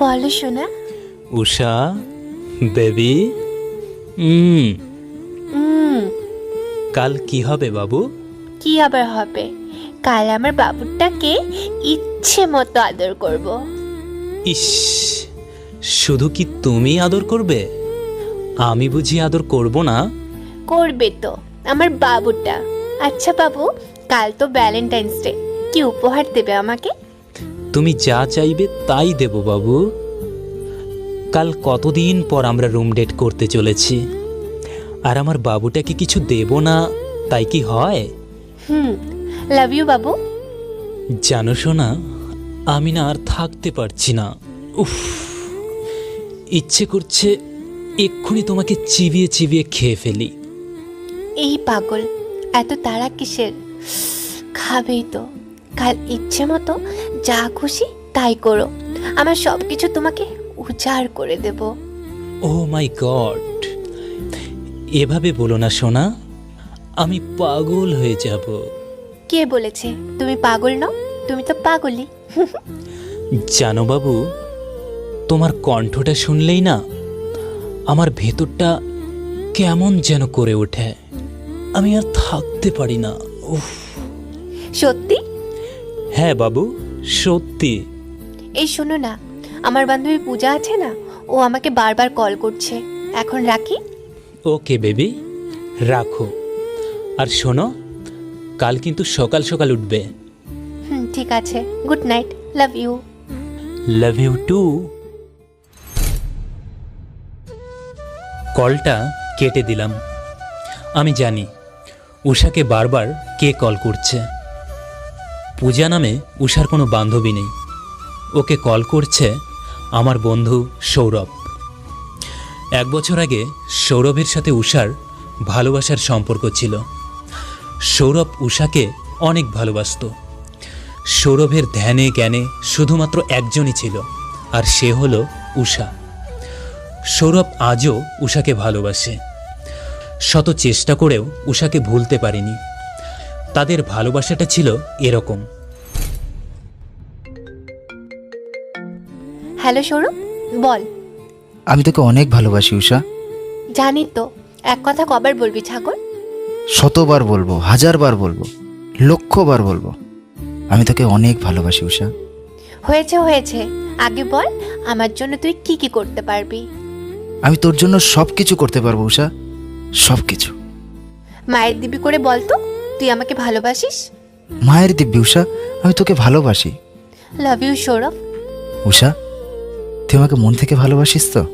বলো শোনা উষা বেবি হুম হুম কাল কি হবে বাবু? কি আবার হবে? কাল আমার বাবুটাকে ইচ্ছে মতো আদর করব। ইস শুধু কি তুমি আদর করবে? আমি বুঝি আদর করব না। করবে তো আমার বাবুটা আচ্ছা বাবু কাল তো ভ্যালেন্টাইন্স ডে। কি উপহার দেবে আমাকে? তুমি যা চাইবে তাই দেব বাবু। কাল কতদিন পর আমরা রুম ডেট করতে চলেছি। আর আমার বাবুটাকে কিছু দেব না তাই কি হয়? হুম লাভ ইউ বাবু। জানো শোনা আমি না আর থাকতে পারছি না। উফ ইচ্ছে করছে এক্ষুনি তোমাকে চিবিয়ে চিবিয়ে খেয়ে ফেলি। এই পাগল এত তারা কিসের? খাবেই তো কাল ইচ্ছে মতো যা খুশি তাই করো। আমার সব কিছু তোমাকে উজাড় করে দেব। ও মাই গড। এভাবে বলো না সোনা। আমি পাগল হয়ে যাব। কে বলেছে? তুমি পাগল নও তুমি তো পাগলই। জানো বাবু তোমার কণ্ঠটা শুনলেই না আমার ভেতরটা কেমন যেন করে ওঠে। আমি আর থাকতে পারি না উফ। সত্যি? হ্যাঁ বাবু। সত্যি। এই শোনো না আমার বান্ধবী পূজা আছে না ও আমাকে বারবার কল করছে। এখন রাখি? ওকে বেবি রাখো। আর শোনো কাল কিন্তু সকাল সকাল উঠবে। হুম ঠিক আছে। Good night love you. Love you too. কলটা কেটে দিলাম। আমি জানি উষাকে বারবার কে কল করছে। পূজা নামে উষার কোনো বান্ধবী নেই। ওকে কল করছে আমার বন্ধু সৌরভ। এক বছর আগে সৌরভের সাথে উষার ভালোবাসার সম্পর্ক ছিল। সৌরভ উষাকে অনেক ভালোবাসতো। সৌরভের ধ্যানে জ্ঞানে শুধুমাত্র একজনই ছিল, আর সে হলো উষা। সৌরভ আজও উষাকে ভালোবাসে। শত চেষ্টা করেও উষাকে ভুলতে পারেনি। তাদের ভালোবাসাটা ছিল এরকম। হ্যালো সৌরভ বল। আমি তোকে অনেক ভালোবাসি উষা জানি তো এক কথা কবার বলবি ছাগল? শতবার বলব হাজারবার বলব লক্ষবার বলব। আমি তোকে অনেক ভালোবাসি উষা হয়েছে হয়েছে। আগে বল আমার জন্য তুই কি কি করতে পারবি? আমি তোর জন্য সব কিছু করতে পারব উষা সব কিছু মায়ের দিবি করে বল তো। তুই আমাকে ভালোবাসিস? মায়ের দিব্যি উষা আমি তোকে ভালোবাসি। Love you Sourav. উষা তুই আমাকে মন থেকে ভালোবাসিস তো?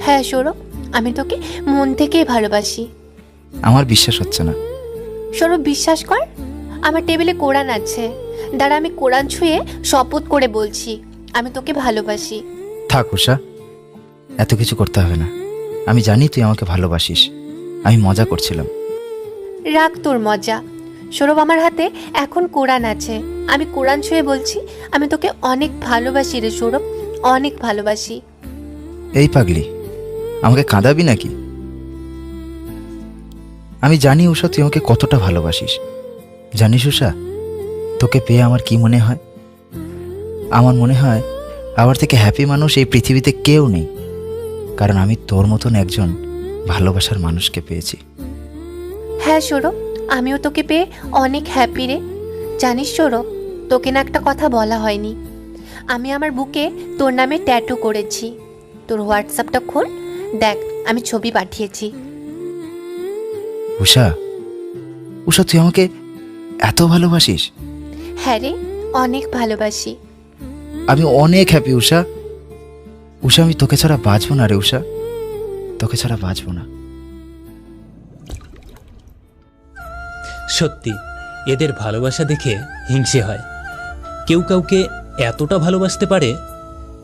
হ্যাঁ সৌরভ আমি তোকে মন থেকেই ভালোবাসি। আমার বিশ্বাস হচ্ছে না। সৌরভ বিশ্বাস কর আমার টেবিলে কোরআন আছে। দাঁড়া আমি কোরআন ছুঁয়ে শপথ করে বলছি আমি তোকে ভালোবাসি। থাক উষা এত কিছু করতে হবে না। আমি জানি তুই আমাকে ভালোবাসিস। আমি মজা করছিলাম। রাখ তোর মজা। সৌরভ আমার হাতে এখন কোরআন আছে। আমি কোরআন ছুঁয়ে বলছি, আমি তোকে অনেক ভালোবাসি রে সৌরভ, অনেক ভালোবাসি। এই পাগলি, আমাকে কাঁদাবি নাকি? আমি জানি উষা, তুই আমাকে কতটা ভালোবাসিস। জানিস উষা, তোকে পেয়ে আমার কি মনে হয়? আমার মনে হয়, আমার থেকে হ্যাপি মানুষ এই পৃথিবীতে কেউ নেই। কারণ আমি তোর মতন একজন ভালোবাসার মানুষকে পেয়েছি। হ্যাঁ সৌরভ আমিও তোকে পেয়ে অনেক হ্যাপি রে। জানিস সৌরভ তোকে না একটা কথা বলা হয়নি। আমি আমার বুকে তোর নামে ট্যাটু করেছি। তোর হোয়াটসঅ্যাপটা খোল দেখ আমি ছবি পাঠিয়েছি। উষা উষা তুই আমাকে এত ভালোবাসিস? হ্যাঁ রে অনেক ভালোবাসি। আমি অনেক হ্যাপি উষা। উষা আমি তোকে ছাড়া বাঁচবো না রে উষা। তোকে ছাড়া বাঁচবো না। সত্যি এদের ভালোবাসা দেখে হিংসে হয়। কেউ কাউকে এতটা ভালোবাসতে পারে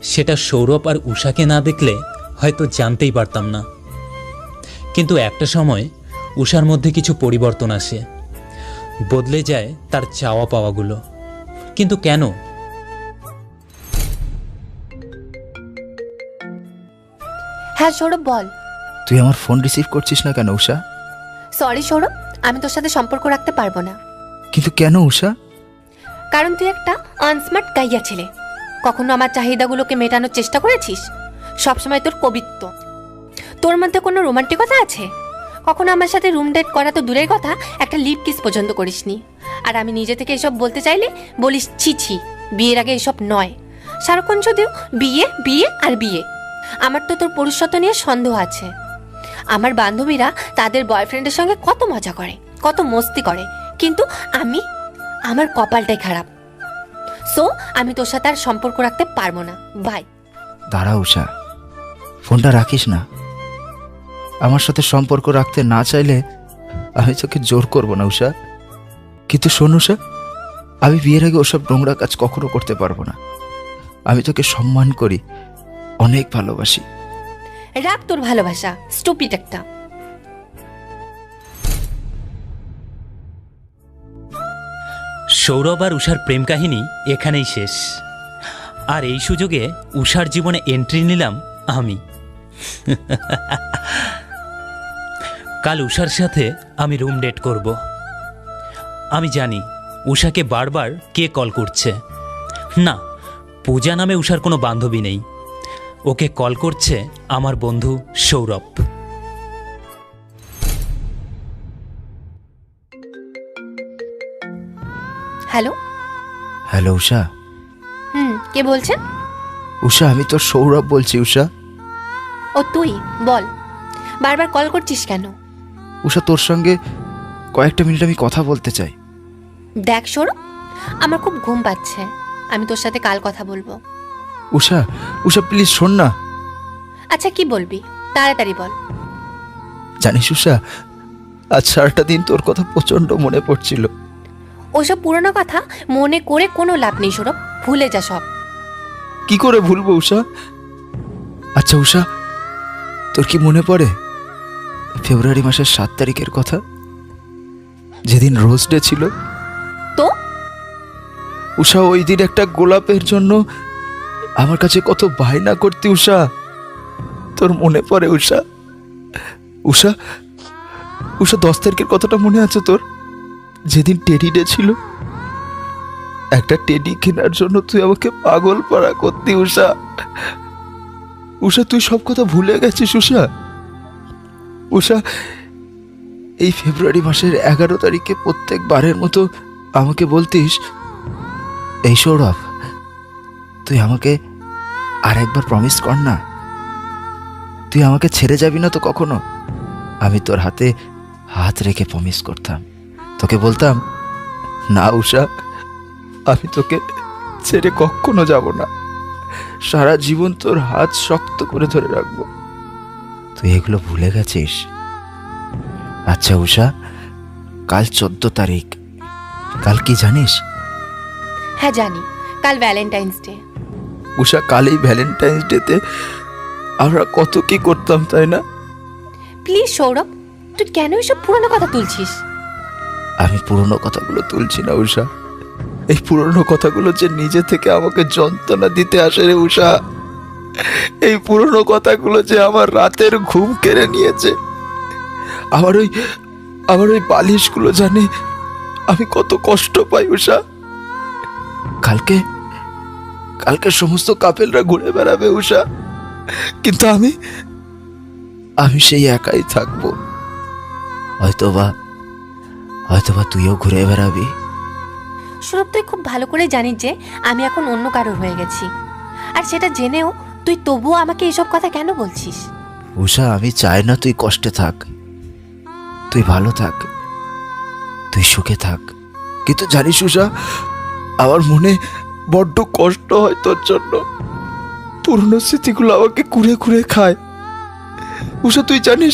সেটা সৌরভ আর উষাকে না দেখলে হয়তো জানতেই পারতাম না। কিন্তু একটা সময় উষার মধ্যে কিছু পরিবর্তন আসে। বদলে যায় তার চাওয়া পাওয়াগুলো। কিন্তু কেন? হ্যাঁ সৌরভ বল। তুই আমার ফোন রিসিভ করছিস না কেন উষা সরি সৌরভ। আমি তোর সাথে সম্পর্ক রাখতে পারব না। কিন্তু কেন উষা কারণ তুই একটা আনস্মার্ট গাইয়া ছেলে। কখনো আমার চাহিদাগুলোকে মেটানোর চেষ্টা করেছিস? সবসময় তোর কবিত্ব। তোর মধ্যে কোনো রোমান্টিকতা আছে? কখনো আমার সাথে রুম ডেট করা তো দূরের কথা একটা লিপ কিস পর্যন্ত করিসনি। আর আমি নিজে থেকে এসব বলতে চাইলে বলিস ছি ছি বিয়ের আগে এসব নয়। সারাক্ষণ যদিও বিয়ে বিয়ে আর বিয়ে। আমার তো তোর পুরুষত্ব নিয়ে সন্দেহ আছে। আমার বান্ধবীরা তাদের বয়ফ্রেন্ডের সঙ্গে কত মজা করে, কত মস্তি করে। কিন্তু আমি, আমার কপালটাই খারাপ। সো আমি তোর সাথে আর সম্পর্ক রাখতে পারব না। বাই দাঁড়া উষা ফোনটা রাখিস না। আমার সাথে সম্পর্ক রাখতে না চাইলে আমি তোকে জোর করব না উষা কিন্তু শোন উষা আমি বিয়ের আগে ওসব নোংরা কাজ কখনো করতে পারব না। আমি তোকে সম্মান করি, অনেক ভালোবাসি। রাখ তোর ভালোবাসা স্টুপিড একটা। সৌরভ আর উষার প্রেম কাহিনী এখানেই শেষ। আর এই সুযোগে উষার জীবনে এন্ট্রি নিলাম আমি। কাল উষার সাথে আমি রুম ডেট করব। আমি জানি উষাকে বারবার কে কল করছে। না, পূজা নামে উষার কোনো বান্ধবী নেই। ওকে কল করছে আমার বন্ধু সৌরভ। হ্যালো? হ্যালো উষা। হুম কে বলছেন? উষা আমি তোর সৌরভ বলছি উষা। ও তুই বল। বারবার কল করছিস কেন? উষা তোর সঙ্গে কয়েকটা মিনিট আমি কথা বলতে চাই। দেখ সৌরভ আমার খুব ঘুম পাচ্ছে। আমি তোর সাথে কাল কথা বলব। উষা উষা প্লিজ শোন না। আচ্ছা কি বলবি? তাড়াতাড়ি বল। জানিস উষা আজ সারাটা দিন তোর কথা প্রচণ্ড মনে পড়ছিল। ওসব পুরনো কথা মনে করে কোনো লাভ নেই সৌরভ। ভুলে যা সব। কি করে ভুলবো উষা? আচ্ছা উষা তোর কি মনে পড়ে? ফেব্রুয়ারি মাসের সাত তারিখের কথা? যেদিন রোজ ডে ছিল। তো? উষা ওই দিন একটা গোলাপের জন্য আমার কাছে কত বায়না করতি, উষা। তোর মনে পড়ে, উষা? উষা? উষা, দশ তারিখের কথাটা মনে আছে তোর? যেদিন টেডি ডে ছিল, একটা টেডি কেনার জন্য তুই আমাকে পাগল পাড়া করতি, উষা। উষা, তুই সব কথা ভুলে গেছিস, উষা? উষা, এই ফেব্রুয়ারি মাসের এগারো তারিখে প্রত্যেকবারের মতো আমাকে বলতিস, এই সৌরভ তুই আমাকে আর একবার প্রমিস কর না। তুই আমাকে ছেড়ে যাবি না তো কখনো? আমি তোর হাতে হাত রেখে প্রমিস করতাম। তোকে বলতাম, না উষা আমি তোকে ছেড়ে কখনো যাব না। সারা জীবন তোর হাত শক্ত করে ধরে রাখব। তুই এগুলো ভুলে গেছিস? আচ্ছা উষা কাল চোদ্দ তারিখ। কাল কি জানিস? হ্যাঁ জানি। কাল ভ্যালেন্টাইন্স ডে। উষা কালই ভ্যালেন্টাইন্স ডেতে আমরা কত কি করতাম তাই না? প্লিজ সৌরভ তুই কেন এসব পুরনো কথা তুলছিস? আমি পুরনো কথাগুলো তুলছি না উষা। এই পুরনো কথাগুলো যে নিজে থেকে আমাকে যন্ত্রণা দিতে আসে রে উষা। এই পুরনো কথাগুলো যে আমার রাতের ঘুম কেড়ে নিয়েছে। আমার ওই আমার ওই বালিশগুলো জানে আমি কত কষ্ট পাই উষা। কালকে কালকে সমস্ত কাপেলরা ঘুরে বেড়াবে উষা কিন্তু আমি আমি সেই একাই থাকব। হয়তোবা হয়তোবা তুইও ঘুরে বেড়াবি। সৌরভ তুই খুব ভালো করে জানিস যে আমি এখন অন্য কারোর হয়ে গেছি। আর সেটা জেনেও তুই তবুও আমাকে এসব কথা কেন বলছিস? উষা আমি চাই না তুই কষ্টে থাক। তুই ভালো থাক। তুই সুখে থাক। কিন্তু জানিস উষা আমার মনে বড্ড কষ্ট হয় তোর জন্য। পুরনো স্মৃতিগুলো আমাকে কুড়ে কুড়ে খায়। উষা তুই জানিস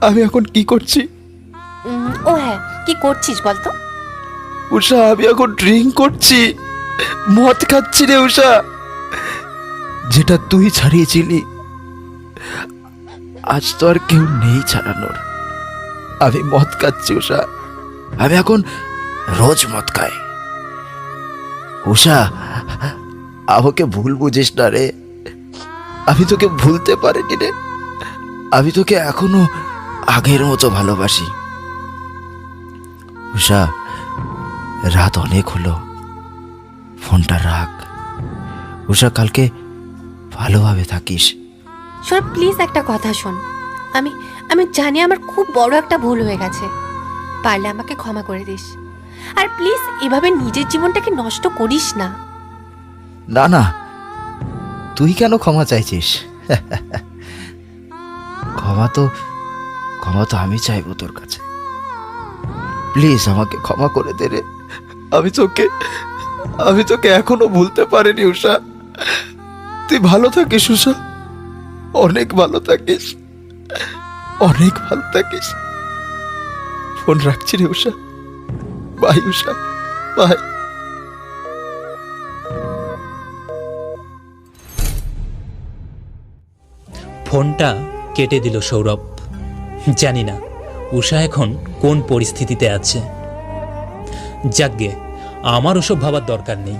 আমি এখন কি করছি? ও হ্যাঁ কি করছিস বলতো উষা আমি এখন ড্রিঙ্ক করছি। মদ খাচ্ছি রে উষা। যেটা তুই ছাড়িয়েছিলি আজ তো আর কেউ নেই ছাড়ানোর। আমি মদ খাচ্ছি উষা। আমি এখন রোজ মদ খাই। উষা আমাকে ভুল বুঝিস না রে। আমি তোকে ভুলতে পারিনি রে। আমি তোকে এখনও আগের মতো ভালোবাসি। উষা রাত অনেক হলো। ফোনটা রাখ। উষা কালকে ভালোভাবে থাকিস। সৌরভ প্লিজ একটা কথা শোন। আমি আমি জানি আমার খুব বড় একটা ভুল হয়ে গেছে। পারলে আমাকে ক্ষমা করে দিস। আর প্লিজ, এভাবে নিজের জীবনটাকে নষ্ট করিস না। না না। তুই কেন ক্ষমা চাইছিস? ক্ষমা তো ক্ষমা তো আমি চাইব তোর কাছে। প্লিজ আমাকে ক্ষমা করে দে রে। আমি তোকে আমি তোকে এখনও ভুলতে পারিনি, উষা। তুই ভালো থাকিস, উষা। অনেক ভালো থাকিস। অনেক ভালো থাকিস। ফোন রাখছি রে, উষা। বাই উষা বাই ফোনটা কেটে দিল সৌরভ। জানি না উষা এখন কোন পরিস্থিতিতে আছে। যাকগে আমার ওসব ভাবার দরকার নেই।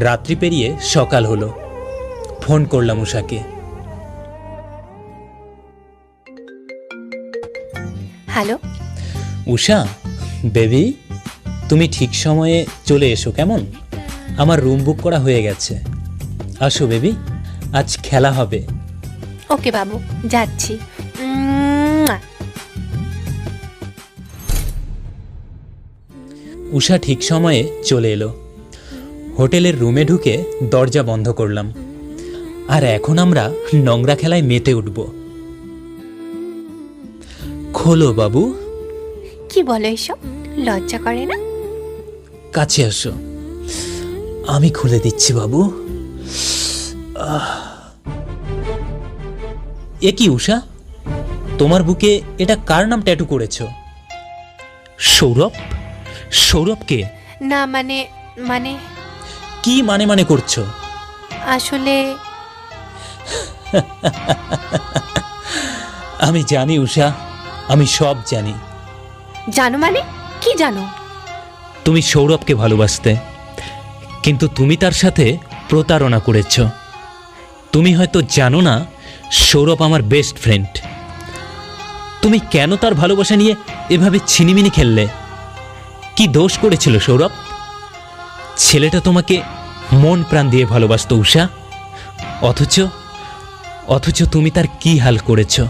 রাত্রি পেরিয়ে সকাল হলো। ফোন করলাম উষাকে হ্যালো। উষা বেবি তুমি ঠিক সময়ে চলে এসো কেমন? আমার রুম বুক করা হয়ে গেছে। আসো বেবি আজ খেলা হবে। ওকে বাবু যাচ্ছি। উষা ঠিক সময়ে চলে এলো। হোটেলের রুমে ঢুকে দরজা বন্ধ করলাম। আর এখন আমরা নোংরা খেলায় মেতে উঠব। খোলো বাবু কি বলো এসব? লজ্জা করে না? কাছে আসো। আমি খুলে দিচ্ছি বাবু। এ কি উষা? তোমার বুকে এটা কার নাম ট্যাটু করেছ? সৌরভ? সৌরভকে না মানে মানে? কি মানে মানে করছ? আসলে আমি জানি উষা। আমি সব জানি। জানো মানে? কি জানো? তুমি সৌরভকে ভালোবাসতে, কিন্তু তুমি তার সাথে প্রতারণা করেছ। তুমি হয়তো জানো না, সৌরভ আমার বেস্ট ফ্রেন্ড তুমি কেন তার ভালোবাসা নিয়ে এভাবে ছিনিমিনি খেললে? কি দোষ করেছিল সৌরভ? ছেলেটা তোমাকে মন প্রাণ দিয়ে ভালোবাসত উষা অথচ অথচ তুমি তার কি হাল করেছ?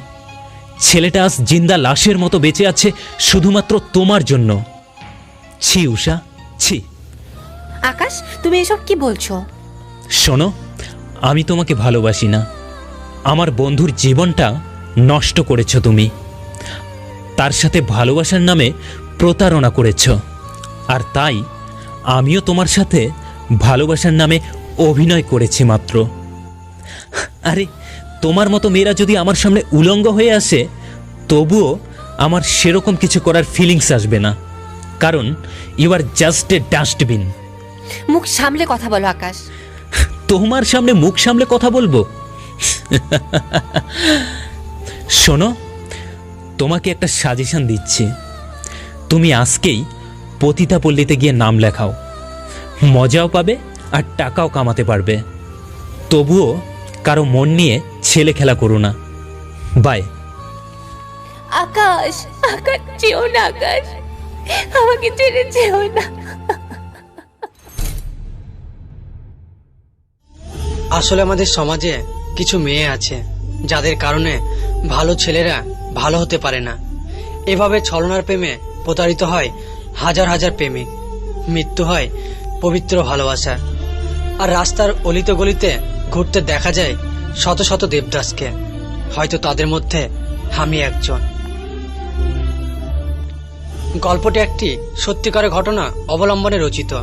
ছেলেটা আজ জিন্দা লাশের মতো বেঁচে আছে শুধুমাত্র তোমার জন্য। ছি উষা ছি। আকাশ তুমি এসব কি বলছো? শোনো আমি তোমাকে ভালোবাসি না। আমার বন্ধুর জীবনটা নষ্ট করেছ তুমি। তার সাথে ভালোবাসার নামে প্রতারণা করেছ। আর তাই আমিও তোমার সাথে ভালোবাসার নামে অভিনয় করেছি মাত্র। আরে তোমার মতো মেয়েরা যদি আমার সামনে উলঙ্গ হয়ে আসে তবুও আমার সেরকম কিছু করার ফিলিংস আসবে না। কারণ you are just a dustbin মুখ সামলে কথা বলো আকাশ। তোমার সামনে মুখ সামলে কথা বলব? শোনো তোমাকে একটা সাজেশন দিচ্ছি। তুমি আজকেই পতিতা পল্লীতে গিয়ে নাম লেখাও। মজাও পাবে আর টাকাও কামাতে পারবে। তবুও কারও মন নিয়ে ছেলে খেলা করো না। বাই আকাশ আকাশ যেও না আকাশ। আমাকে ছেড়ে যেও না। আসলে আমাদের সমাজে কিছু মেয়ে আছে যাদের কারণে ভালো ছেলেরা ভালো হতে পারে না। এভাবে ছলনার প্রেমে প্রতারিত হয় হাজার হাজার প্রেমিক। মৃত্যু হয় পবিত্র ভালোবাসা। আর রাস্তার অলিতে গলিতে ঘুরতে দেখা যায় শত শত দেবদাসকে। হয়তো তাদের মধ্যে আমি একজন। গল্পটি একটি সত্যিকারের ঘটনা অবলম্বনে রচিত।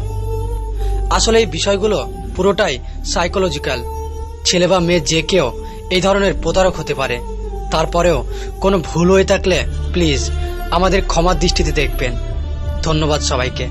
আসলে এই বিষয়গুলো পুরোটাই সাইকোলজিক্যাল ছেলে বা মেয়ে যে কেউ এই ধরনের প্রতারক হতে পারে। তারপরেও কোনো ভুল হয়ে থাকলে প্লিজ আমাদের ক্ষমার দৃষ্টিতে দেখবেন। ধন্যবাদ সবাইকে।